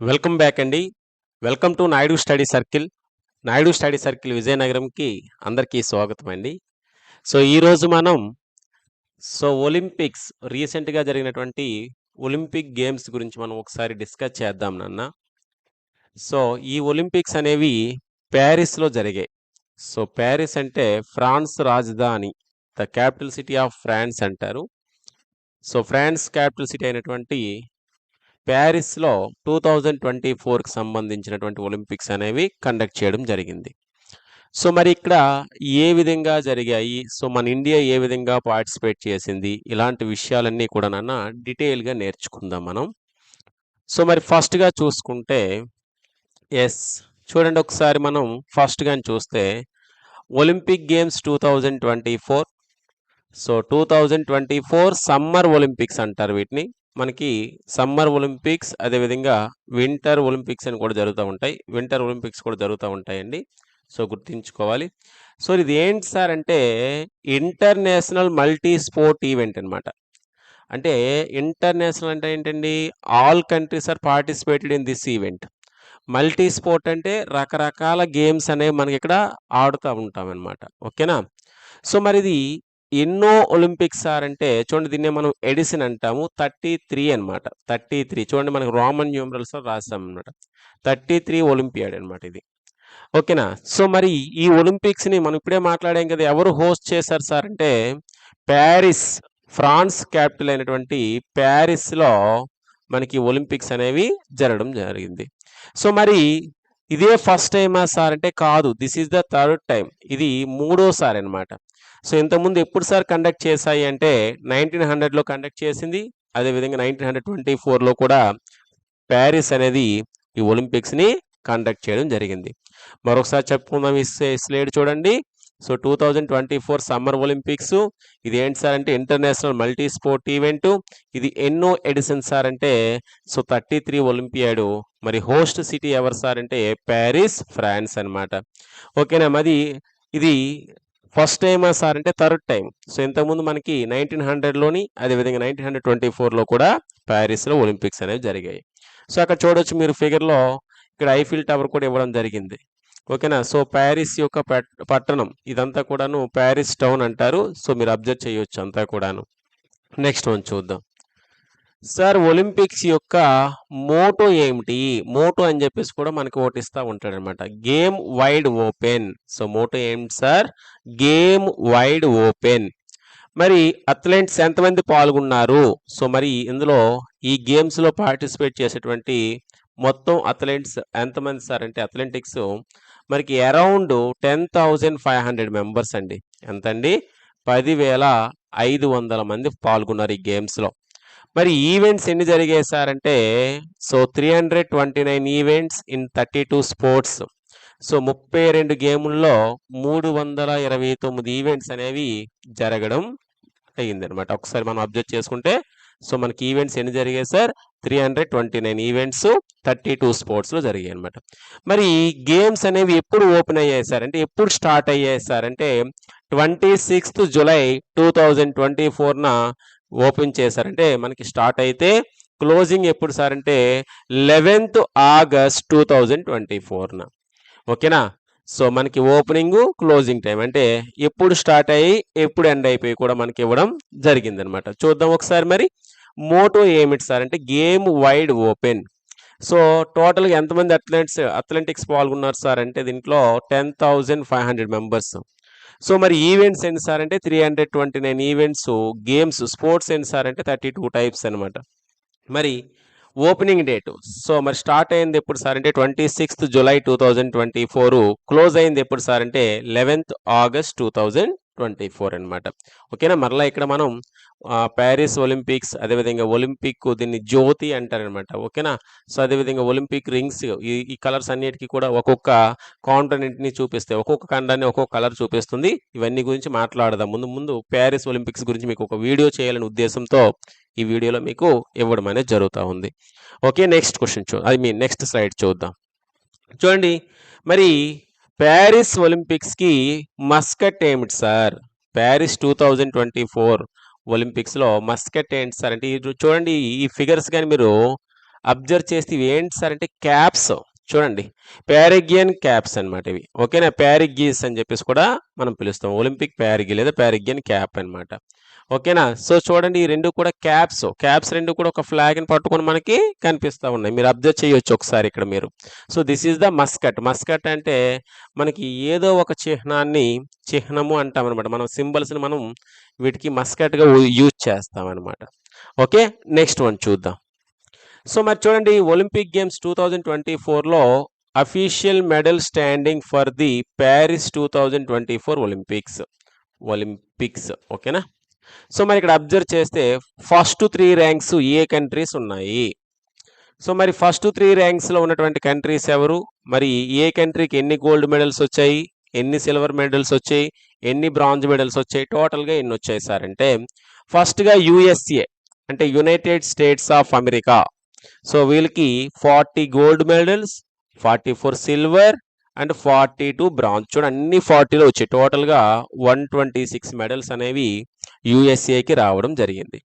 Welcome back అండి. Welcome to Naidu study circle. Naidu study circle విజయనగరంకి అందరికీ స్వాగతం అండి. సో ఈరోజు మనం సో ఒలింపిక్స్ రీసెంట్గా జరిగినటువంటి ఒలింపిక్ గేమ్స్ గురించి మనం ఒకసారి డిస్కస్ చేద్దాం నాన్న. సో ఈ ఒలింపిక్స్ అనేవి ప్యారిస్లో జరిగాయి. సో ప్యారిస్ అంటే ఫ్రాన్స్ రాజధాని the capital city of France అంటారు. సో ఫ్రాన్స్ క్యాపిటల్ సిటీ అయినటువంటి ప్యారిస్లో టూ థౌజండ్ ట్వంటీ ఫోర్కి సంబంధించినటువంటి ఒలింపిక్స్ అనేవి కండక్ట్ చేయడం జరిగింది. సో మరి ఇక్కడ ఏ విధంగా జరిగాయి? సో మన ఇండియా ఏ విధంగా పార్టిసిపేట్ చేసింది? ఇలాంటి విషయాలన్నీ కూడా నాన్న డీటెయిల్గా నేర్చుకుందాం మనం. సో మరి ఫస్ట్గా చూసుకుంటే ఎస్ చూడండి ఒకసారి మనం ఫస్ట్ కానీ చూస్తే Olympic games two thousand twenty four. So two thousand twenty four summer Olympics అంటారు వీటిని. మనకి సమ్మర్ ఒలింపిక్స్ అదేవిధంగా వింటర్ ఒలింపిక్స్ అని కూడా జరుగుతూ ఉంటాయి. వింటర్ ఒలింపిక్స్ కూడా జరుగుతూ ఉంటాయండి. సో గుర్తుంచుకోవాలి. సో ఇది ఏంటి సార్ అంటే ఇంటర్నేషనల్ మల్టీ స్పోర్ట్ ఈవెంట్ అనమాట అంటే ఇంటర్నేషనల్ అంటే ఏంటండి? All countries are participated in this event. Multi sport అంటే రకరకాల గేమ్స్ అనేవి మనకి ఇక్కడ ఆడుతూ ఉంటాం అనమాట ఓకేనా? సో మరి ఇది ఎన్నో ఒలింపిక్స్ సార్ అంటే చూడండి దీన్నే మనం ఎడిసిన్ అంటాము. థర్టీ త్రీ అనమాట థర్టీ త్రీ. చూడండి మనకు రోమన్ న్యూమరల్స్ రాస్తాం అనమాట థర్టీ త్రీ ఒలింపియాడ్ అనమాట ఇది. ఓకేనా? సో మరి ఈ ఒలింపిక్స్ని మనం ఇప్పుడే మాట్లాడాం కదా ఎవరు హోస్ట్ చేశారు సార్ అంటే ప్యారిస్ ఫ్రాన్స్ క్యాపిటల్ అయినటువంటి ప్యారిస్లో మనకి ఒలింపిక్స్ అనేవి జరగడం జరిగింది. సో మరి ఇదే ఫస్ట్ టైమా సార్ అంటే కాదు. This is the third time ఇది మూడోసారి అనమాట సో ఇంతకుముందు ఎప్పుడు సార్ కండక్ట్ చేశాయి అంటే నైన్టీన్ హండ్రెడ్లో కండక్ట్ చేసింది అదేవిధంగా నైన్టీన్ హండ్రెడ్ ట్వంటీ ఫోర్లో కూడా ప్యారిస్ అనేది ఈ ఒలింపిక్స్ని కండక్ట్ చేయడం జరిగింది. మరొకసారి చెప్పుకుందాం ఈ స్లేడ్ చూడండి. So two thousand twenty four summer Olympics ఇది ఏంటి సార్ అంటే ఇంటర్నేషనల్ మల్టీ స్పోర్ట్ ఈవెంట్ ఇది ఎన్నో ఎడిషన్ సార్ అంటే సో థర్టీ త్రీ ఒలింపియాడు మరి హోస్ట్ సిటీ ఎవరు సార్ అంటే ప్యారిస్ ఫ్రాన్స్ అనమాట ఓకేనా మరి ఇది ఫస్ట్ టైమా సార్ అంటే థర్డ్ టైం సో ఇంతకుముందు మనకి నైన్టీన్ హండ్రెడ్లోని అదేవిధంగా నైన్టీన్ హండ్రెడ్ ట్వంటీ ఫోర్లో కూడా ప్యారిస్లో ఒలింపిక్స్ అనేవి జరిగాయి. సో అక్కడ చూడొచ్చు మీరు ఫిగర్లో ఇక్కడ ఐఫిల్ టవర్ కూడా ఇవ్వడం జరిగింది. ఓకేనా? సో ప్యారిస్ యొక్క పట్- పట్టణం ఇదంతా కూడాను ప్యారిస్ టౌన్ అంటారు. సో మీరు అబ్జర్వ్ చేయొచ్చు అంతా కూడాను. నెక్స్ట్ వన్ చూద్దాం. సార్ ఒలింపిక్స్ యొక్క మోటో ఏమిటి? మోటో అని చెప్పేసి కూడా మనకి ఓటిస్తూ ఉంటాడు అనమాట game wide open. So motto ఏమిటి సార్? Game wide open. మరి అథ్లెట్స్ ఎంతమంది పాల్గొన్నారు? సో మరి ఇందులో ఈ గేమ్స్లో పార్టిసిపేట్ చేసేటువంటి మొత్తం అథ్లెట్స్ ఎంతమంది సార్? అంటే అథ్లెటిక్స్ మనకి around ten thousand five hundred members అండి. ఎంత అండి పదివేల ఐదు వందల మంది పాల్గొన్నారు ఈ గేమ్స్లో. మరి ఈవెంట్స్ ఎన్ని జరిగాయి సార్ అంటే so three hundred twenty nine events in thirty two sports. So ముప్పై రెండు గేముల్లో మూడు వందల ఇరవై తొమ్మిది ఈవెంట్స్ అనేవి జరగడం అయ్యిందనమాట ఒకసారి మనం అబ్జర్వ్ చేసుకుంటే సో మనకి ఈవెంట్స్ ఎన్ని జరిగాయి sir? Three hundred twenty nine events thirty two స్పోర్ట్స్లో జరిగాయి అనమాట మరి గేమ్స్ అనేవి ఎప్పుడు ఓపెన్ అయ్యాయి సార్? అంటే ఎప్పుడు స్టార్ట్ అయ్యాయి సార్? అంటే twenty sixth July two thousand twenty ఫోర్న open చేశారంటే మనకి స్టార్ట్ అయితే క్లోజింగ్ ఎప్పుడు సార్? అంటే eleventh August two thousand twenty ఫోర్న. ఓకేనా? సో మనకి ఓపెనింగ్ క్లోజింగ్ టైం అంటే ఎప్పుడు స్టార్ట్ అయ్యి ఎప్పుడు ఎండ్ అయిపోయి కూడా మనకి ఇవ్వడం జరిగిందనమాట. చూద్దాం ఒకసారి మరి. మోటో ఏమిటి సార్? అంటే గేమ్ వైడ్ ఓపెన్. సో టోటల్గా ఎంతమంది అథ్లెట్స్ అథ్లెటిక్స్ పాల్గొన్నారు సార్? అంటే దీంట్లో ten thousand five hundred members. So మరి ఈవెంట్స్ ఏంటి సార్ అంటే three hundred twenty nine events games sports ఏంటి సార్ అంటే థర్టీ టూ టైప్స్ అనమాట మరి ఓపెనింగ్ డేట్ సో మరి స్టార్ట్ అయింది ఎప్పుడు సార్ అంటే twenty sixth July two thousand twenty four close అయింది ఎప్పుడు సార్ అంటే eleventh August two thousand twenty four అనమాట ఓకేనా? మరలా ఇక్కడ మనం ప్యారిస్ ఒలింపిక్స్ అదేవిధంగా ఒలింపిక్ దీన్ని జ్యోతి అంటారనమాట ఓకేనా? సో అదేవిధంగా ఒలింపిక్ రింగ్స్ ఈ ఈ కలర్స్ అన్నిటికీ కూడా ఒక్కొక్క కాంటనెంట్ని చూపిస్తాయి. ఒక్కొక్క ఖండాన్ని ఒక్కొక్క కలర్ చూపిస్తుంది. ఇవన్నీ గురించి మాట్లాడదాం. ముందు ముందు ప్యారిస్ ఒలింపిక్స్ గురించి మీకు ఒక వీడియో చేయాలనే ఉద్దేశంతో ఈ వీడియోలో మీకు ఇవ్వడం అనేది జరుగుతూ ఉంది. ఓకే నెక్స్ట్ క్వశ్చన్ చూ ఐ మీన్ నెక్స్ట్ స్లైడ్ చూద్దాం. చూడండి మరి ప్యారిస్ ఒలింపిక్స్కి మస్కట్ ఏమిటి sir? Paris two thousand twenty four ఒలింపిక్స్లో మస్కట్ ఏంటి సార్? అంటే చూడండి ఈ ఫిగర్స్ కానీ మీరు అబ్జర్వ్ చేస్తే ఇవి ఏంటి సార్? అంటే క్యాప్స్. చూడండి. ప్యారిగియన్ క్యాప్స్ అనమాట ఇవి. ఓకేనా? ప్యారిగీస్ అని చెప్పేసి కూడా మనం పిలుస్తాం. ఒలింపిక్ ప్యారిగి లేదా ప్యారిగియన్ క్యాప్ అనమాట ఓకేనా? సో చూడండి ఈ రెండు కూడా క్యాప్స్. క్యాప్స్ రెండు కూడా ఒక ఫ్లాగ్ని పట్టుకొని మనకి కనిపిస్తా ఉన్నాయి. మీరు అబ్జర్వ్ చేయొచ్చు ఒకసారి ఇక్కడ మీరు. So this is the mascot mascot అంటే మనకి ఏదో ఒక చిహ్నాన్ని చిహ్నము అంటాం అనమాట మనం సింబల్స్ని మనం వీటికి మస్కట్గా యూజ్ చేస్తాం అనమాట ఓకే? నెక్స్ట్ వన్ చూద్దాం. సో మరి చూడండి Olympic games two thousand twenty ఫోర్లో official medal standing for the Paris two thousand twenty four Olympics. Olympics ఓకేనా? సో మరి ఇక్కడ అబ్జర్వ్ చేస్తే ఫస్ట్ త్రీ ర్యాంక్స్ ఏ కంట్రీస్ ఉన్నాయి? సో మరి ఫస్ట్ త్రీ ర్యాంక్స్లో ఉన్నటువంటి కంట్రీస్ ఎవరు? మరి ఏ కంట్రీకి ఎన్ని గోల్డ్ మెడల్స్ వచ్చాయి? ఎన్ని సిల్వర్ మెడల్స్ వచ్చాయి? ఎన్ని బ్రాంజ్ మెడల్స్ వచ్చాయి? టోటల్గా ఎన్ని వచ్చాయి సార్ అంటే ఫస్ట్గా యుఎస్ఏ అంటే United States of America. So వీళ్ళకి forty gold medals forty four silver and forty two bronze చూడండి అన్ని ఫార్టీలో వచ్చాయి. టోటల్గా వన్ ట్వంటీ సిక్స్ మెడల్స్ అనేవి యుఎస్ఏకి రావడం జరిగింది.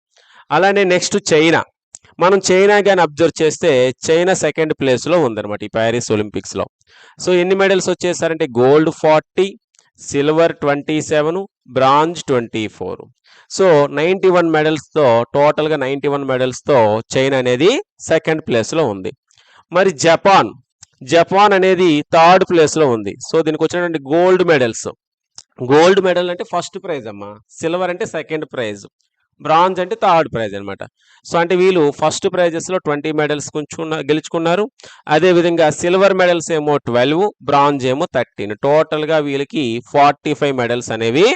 అలానే నెక్స్ట్ చైనా. మనం చైనా కానీ అబ్జర్వ్ చేస్తే చైనా సెకండ్ ప్లేస్లో ఉందన్నమాట ఈ ప్యారిస్ ఒలింపిక్స్లో సో ఎన్ని medals వచ్చేసారంటే gold forty silver twenty seven bronze twenty four. So ninety one మెడల్స్తో టోటల్గా నైంటీ వన్ మెడల్స్తో చైనా అనేది సెకండ్ ప్లేస్లో ఉంది. మరి జపాన్ జపాన్ అనేది థర్డ్ ప్లేస్లో ఉంది. సో దీనికి వచ్చినటువంటి గోల్డ్ మెడల్స్. గోల్డ్ మెడల్ అంటే ఫస్ట్ ప్రైజ్ అమ్మా. సిల్వర్ అంటే సెకండ్ ప్రైజ్. బ్రాంజ్ అంటే థర్డ్ ప్రైజ్ అనమాట సో అంటే వీళ్ళు ఫస్ట్ ప్రైజెస్లో ట్వంటీ మెడల్స్ కొంచెం గెలుచుకున్నారు. అదేవిధంగా సిల్వర్ మెడల్స్ ఏమో ట్వెల్వ్ బ్రాంజ్ ఏమో థర్టీన్. టోటల్గా వీళ్ళకి ఫార్టీ ఫైవ్ మెడల్స్ అనేవి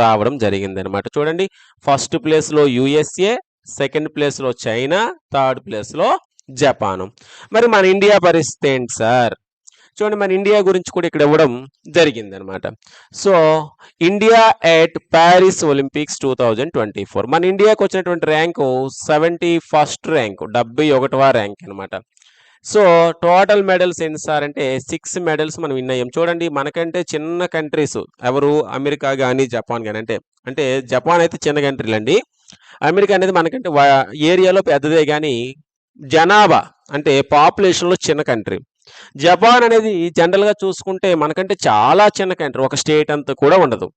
రావడం జరిగింది అనమాట చూడండి ఫస్ట్ ప్లేస్లో యుఎస్ఏ సెకండ్ ప్లేస్లో చైనా థర్డ్ ప్లేస్లో జపాను. మరి మన ఇండియా పరిస్థితి ఏంటి సార్? చూడండి మన ఇండియా గురించి కూడా ఇక్కడ ఇవ్వడం జరిగింది అనమాట so India at Paris Olympics two thousand twenty four. మన ఇండియాకి వచ్చినటువంటి ర్యాంకు సెవెంటీ ఫస్ట్ ర్యాంక్ డెబ్బై ఒకటవ ర్యాంక్ అనమాట. సో టోటల్ మెడల్స్ ఎన్ని సార్ అంటే సిక్స్ మెడల్స్ మనం విన్ అయ్యాం. చూడండి మనకంటే చిన్న కంట్రీస్ ఎవరు? అమెరికా కానీ జపాన్ కానీ అంటే అంటే జపాన్ అయితే చిన్న కంట్రీలు అండి అమెరికా అనేది మనకంటే ఏరియాలో పెద్దదే కానీ జనాభా అంటే పాపులేషన్లో చిన్న కంట్రీ. జపాన్ అనేది జనరల్గా చూసుకుంటే మనకంటే చాలా చిన్న కంట్రీ ఒక స్టేట్ అంతా కూడా ఉండదు.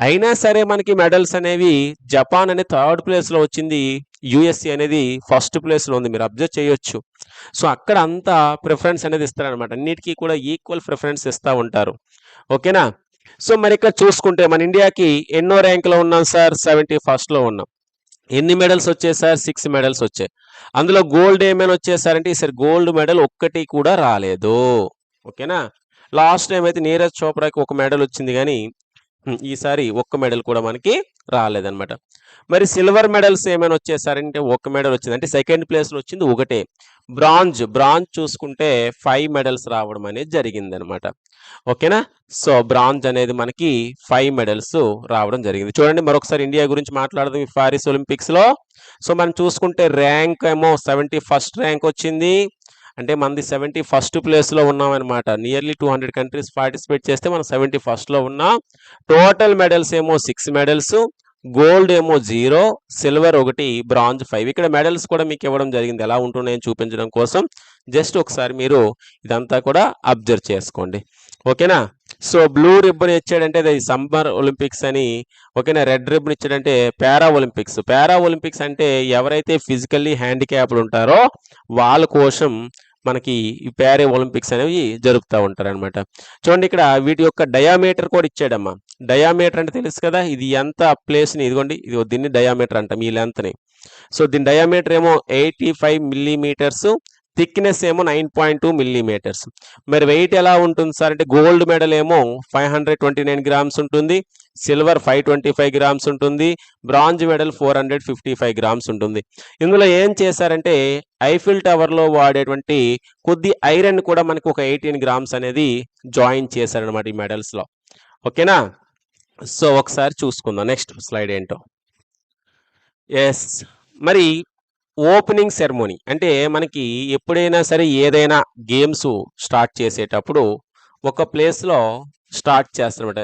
అయినా సరే మనకి మెడల్స్ అనేవి జపాన్ అనే థర్డ్ ప్లేస్లో వచ్చింది యుఎస్ఏ అనేది ఫస్ట్ ప్లేస్లో ఉంది మీరు అబ్జర్వ్ చేయొచ్చు. సో అక్కడ అంతా ప్రిఫరెన్స్ అనేది ఇస్తారనమాట అన్నిటికీ కూడా ఈక్వల్ ప్రిఫరెన్స్ ఇస్తూ ఉంటారు. ఓకేనా? సో మరి ఇక్కడ చూసుకుంటే మన ఇండియాకి ఎన్నో ర్యాంకులో ఉన్నాం సార్? సెవెంటీ ఫస్ట్లో ఉన్నాం. ఎన్ని మెడల్స్ వచ్చాయి సార్? సిక్స్ మెడల్స్ వచ్చాయి. అందులో గోల్డ్ ఏమైనా వచ్చేసారంటే ఈసారి గోల్డ్ మెడల్ ఒక్కటి కూడా రాలేదు. ఓకేనా? లాస్ట్ టైం అయితే నీరజ్ చోప్రాకి ఒక మెడల్ వచ్చింది కానీ ఈసారి ఒక్క మెడల్ కూడా మనకి రాలేదనమాట మరి సిల్వర్ మెడల్స్ ఏమైనా వచ్చేసారంటే ఒక మెడల్ వచ్చింది. అంటే సెకండ్ ప్లేస్లో వచ్చింది ఒకటే. బ్రాంజ్ బ్రాంజ్ చూసుకుంటే ఫైవ్ మెడల్స్ రావడం అనేది జరిగిందనమాట ఓకేనా? సో బ్రాంజ్ అనేది మనకి ఫైవ్ మెడల్స్ రావడం జరిగింది. చూడండి మరొకసారి ఇండియా గురించి మాట్లాడదాం ఈ పారిస్ ఒలింపిక్స్లో. సో మనం చూసుకుంటే ర్యాంక్ ఏమో సెవెంటీ ఫస్ట్ ర్యాంక్ వచ్చింది. అంటే మనది సెవెంటీ ఫస్ట్ ప్లేస్లో ఉన్నామన్నమాట nearly two hundred countries participate చేస్తే మనం సెవెంటీ ఫస్ట్లో ఉన్నాం. టోటల్ మెడల్స్ ఏమో సిక్స్ మెడల్స్ గోల్డ్ ఏమో జీరో సిల్వర్ ఒకటి బ్రాంజ్ ఫైవ్ ఇక్కడ మెడల్స్ కూడా మీకు ఇవ్వడం జరిగింది. ఎలా ఉంటున్నాయని చూపించడం కోసం జస్ట్ ఒకసారి మీరు ఇదంతా కూడా అబ్జర్వ్ చేసుకోండి. ఓకేనా? సో బ్లూ రిబ్బన్ ఇచ్చాడంటే అది సమ్మర్ ఒలింపిక్స్ అని ఓకేనా? రెడ్ రిబ్బన్ ఇచ్చాడంటే పారా ఒలింపిక్స్ పారా ఒలింపిక్స్ అంటే ఎవరైతే ఫిజికల్లీ హ్యాండిక్యాప్డ్ ఉంటారో వాళ్ళ కోసం మనకి ఈ ప్యారే ఒలింపిక్స్ అనేవి జరుపుతూ ఉంటారు అనమాట చూడండి ఇక్కడ వీటి యొక్క డయామీటర్ కూడా ఇచ్చాడమ్మా. డయామీటర్ అంటే తెలుసు కదా ఇది ఎంత ప్లేస్ని ఇదిగోండి ఇది దీన్ని డయామీటర్ అంటాం ఈ లెంత్ని. సో దీని డయామీటర్ ఏమో ఎయిటీ ఫైవ్ మిల్లీమీటర్స్ థిక్నెస్ ఏమో నైన్ పాయింట్ టూ మిల్లీమీటర్స్. మరి వెయిట్ ఎలా ఉంటుంది సార్? అంటే గోల్డ్ మెడల్ ఏమో five hundred twenty nine grams ఉంటుంది. Silver five twenty five grams ఉంటుంది. Bronze medal four hundred fifty five grams ఉంటుంది. ఇందులో ఏం చేశారంటే ఐఫిల్ టవర్లో వాడేటువంటి కొద్ది ఐరన్ కూడా మనకు ఒక ఎయిటీన్ గ్రామ్స్ అనేది జాయిన్ చేశారనమాట ఈ మెడల్స్లో. ఓకేనా? సో ఒకసారి చూసుకుందాం. నెక్స్ట్ స్లైడ్ ఏంటో. ఎస్ మరి ఓపెనింగ్ సెరమోనీ. అంటే మనకి ఎప్పుడైనా సరే ఏదైనా గేమ్స్ స్టార్ట్ చేసేటప్పుడు ఒక ప్లేస్లో స్టార్ట్ చేస్తారన్నమాట.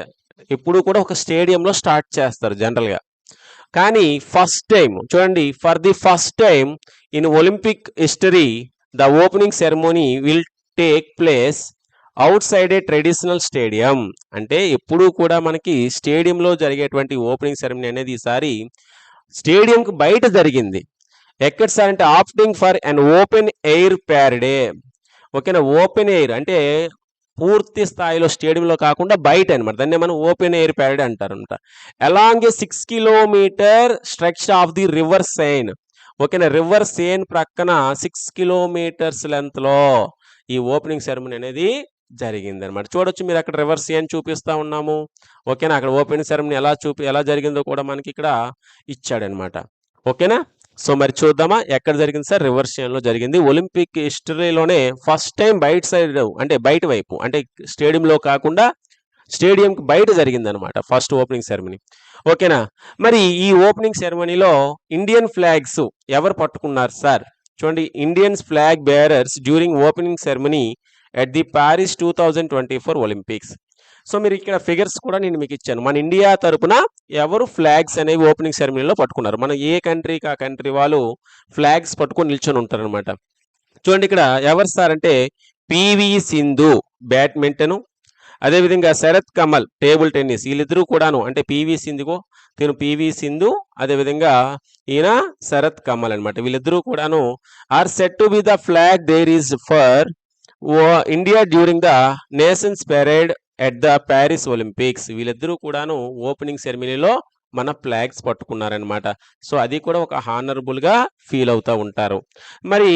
ఎప్పుడు కూడా ఒక స్టేడియంలో స్టార్ట్ చేస్తారు జనరల్గా. కానీ ఫస్ట్ టైం చూడండి for the first time in Olympic history the opening ceremony will take place outside a traditional stadium. అంటే ఎప్పుడూ కూడా మనకి స్టేడియంలో జరిగేటువంటి ఓపెనింగ్ సెరమనీ అనేది ఈసారి స్టేడియంకి బయట జరిగింది. ఎక్కడ సార్ అంటే opting for an open air parade ఓకేనా? ఓపెన్ ఎయిర్ అంటే పూర్తి స్థాయిలో స్టేడియంలో కాకుండా బయట అనమాట దాన్ని మనం ఓపెన్ ఎయిర్ ప్యారడే అంటారనమాట along a six kilometre stretch of the river Seine ఓకేనా? రివర్ సెయిన్ ప్రక్కన సిక్స్ కిలోమీటర్స్ లెంత్లో ఈ ఓపెనింగ్ సెరమనీ అనేది జరిగింది అనమాట చూడొచ్చు మీరు అక్కడ రివర్ సేన్ చూపిస్తా ఉన్నాము. ఓకేనా? అక్కడ ఓపెనింగ్ సెరమనీ ఎలా చూపి ఎలా జరిగిందో కూడా మనకి ఇక్కడ ఇచ్చాడనమాట ఓకేనా? సో మరి చూద్దామా ఎక్కడ జరిగింది సార్? రివర్స్లో జరిగింది. ఒలింపిక్ హిస్టరీలోనే ఫస్ట్ టైం బయట సైడ్ అంటే బయట వైపు అంటే స్టేడియంలో కాకుండా స్టేడియంకి బయట జరిగింది అనమాట ఫస్ట్ ఓపెనింగ్ సెరమనీ. ఓకేనా? మరి ఈ ఓపెనింగ్ సెరమనీలో ఇండియన్ ఫ్లాగ్స్ ఎవరు పట్టుకున్నారు సార్? చూడండి Indians flag bearers during opening ceremony at the Paris two thousand twenty four Olympics. So మీరు ఇక్కడ ఫిగర్స్ కూడా నేను మీకు ఇచ్చాను. మన ఇండియా తరపున ఎవరు ఫ్లాగ్స్ అనేవి ఓపెనింగ్ సెరమనీలో పట్టుకున్నారు? మన ఏ కంట్రీకి ఆ కంట్రీ వాళ్ళు ఫ్లాగ్స్ పట్టుకొని నిల్చొని ఉంటారనమాట చూడండి ఇక్కడ ఎవరు సార్ అంటే పివి సింధు బ్యాడ్మింటను అదేవిధంగా శరత్ కమల్ టేబుల్ టెన్నిస్ వీళ్ళిద్దరూ కూడాను అంటే పివి సింధుకో తిను పివి సింధు అదేవిధంగా ఈయన శరత్ కమల్ అనమాట వీళ్ళిద్దరూ కూడాను are set to be the flag there is for India during the nations parade at the Paris Olympics వీళ్ళిద్దరూ కూడాను ఓపెనింగ్ సెరమనీలో మన ఫ్లాగ్స్ పట్టుకున్నారనమాట సో అది కూడా ఒక హానరబుల్గా ఫీల్ అవుతూ ఉంటారు. మరి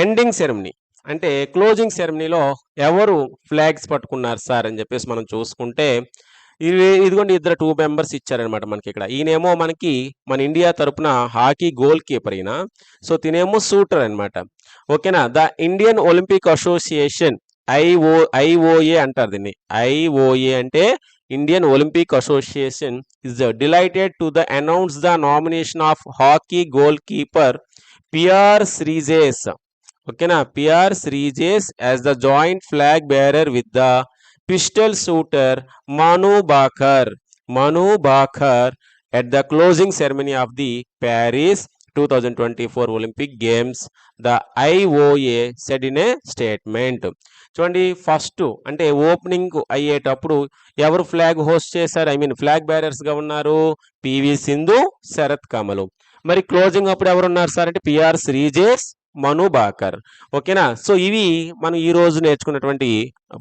ఎండింగ్ సెరమనీ అంటే క్లోజింగ్ సెరమనీలో ఎవరు ఫ్లాగ్స్ పట్టుకున్నారు సార్ అని చెప్పేసి మనం చూసుకుంటే ఇది ఇదిగోండి ఇద్దరు టూ మెంబర్స్ ఇచ్చారనమాట మనకి ఇక్కడ ఈయనేమో మనకి మన ఇండియా తరపున హాకీ గోల్ కీపర్ అయినా సో తినేమో షూటర్ అనమాట ఓకేనా the Indian Olympic Association IO IOA అంటారు దీన్ని. ఐఓఏ అంటే Indian Olympic Association is delighted to the announce the nomination of hockey goalkeeper PR Sreejesh. ఓకేనా? PR Sreejesh as the joint flag bearer with the pistol shooter Manu Bhaker. Manu Bhaker at the closing ceremony of the Paris 2024 Olympic Games, the IOA said in a statement. చూడండి first అంటే opening అయ్యేటప్పుడు ఎవరు flag host చేశారు? I mean flag బ్యారర్స్గా ఉన్నారు PV Sindhu Sarath కమలు మరి closing అప్పుడు ఎవరు ఉన్నారు సార్ అంటే పిఆర్ శ్రీజేష్ మను బాకర్ ఓకేనా సో ఇవి మనం ఈ రోజు నేర్చుకున్నటువంటి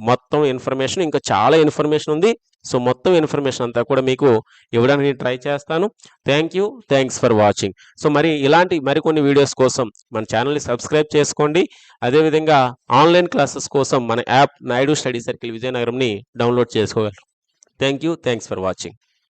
మొత్తం ఇన్ఫర్మేషన్ ఇంకా చాలా ఇన్ఫర్మేషన్ ఉంది. సో మొత్తం ఇన్ఫర్మేషన్ అంతా కూడా మీకు ఇవ్వడానికి నేను ట్రై చేస్తాను. Thank you thanks for watching so మరి ఇలాంటి మరికొన్ని వీడియోస్ కోసం మన ఛానల్ని సబ్స్క్రైబ్ చేసుకోండి. అదేవిధంగా ఆన్లైన్ క్లాసెస్ కోసం మన యాప్ నాయుడు స్టడీ సర్కిల్ విజయనగరంని డౌన్లోడ్ చేసుకోగలరు. Thank you thanks for watching